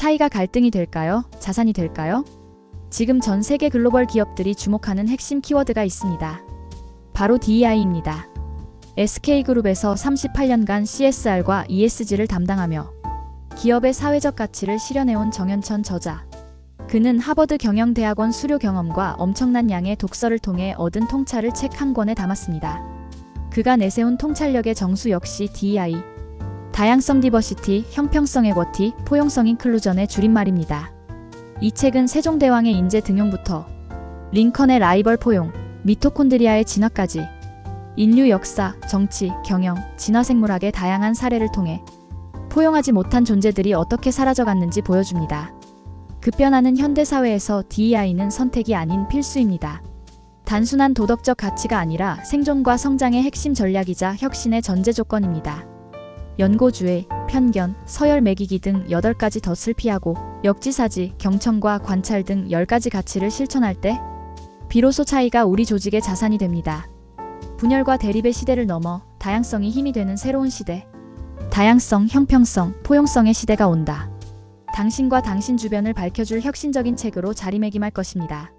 차이가 갈등이 될까요? 자산이 될까요? 지금 전 세계 글로벌 기업들이 주목하는 핵심 키워드가 있습니다. 바로 DEI입니다. SK그룹에서 38년간 CSR과 ESG를 담당하며 기업의 사회적 가치를 실현해온 정현천 저자. 그는 하버드 경영대학원 수료 경험과 엄청난 양의 독서를 통해 얻은 통찰을 책 한 권에 담았습니다. 그가 내세운 통찰력의 정수 역시 DEI. 다양성 디버시티, 형평성 에quity, 포용성 인클루전의 줄임말입니다. 이 책은 세종대왕의 인재 등용부터 링컨의 라이벌 포용, 미토콘드리아의 진화까지 인류 역사, 정치, 경영, 진화생물학의 다양한 사례를 통해 포용하지 못한 존재들이 어떻게 사라져갔는지 보여줍니다. 급변하는 현대 사회에서 DEI는 선택이 아닌 필수입니다. 단순한 도덕적 가치가 아니라 생존과 성장의 핵심 전략이자 혁신의 전제 조건입니다. 연고주의, 편견, 서열 매기기 등 8가지 덫을 피하고 역지사지, 경청과 관찰 등 10가지 가치를 실천할 때 비로소 차이가 우리 조직의 자산이 됩니다. 분열과 대립의 시대를 넘어 다양성이 힘이 되는 새로운 시대. 다양성, 형평성, 포용성의 시대가 온다. 당신과 당신 주변을 밝혀줄 혁신적인 책으로 자리매김할 것입니다.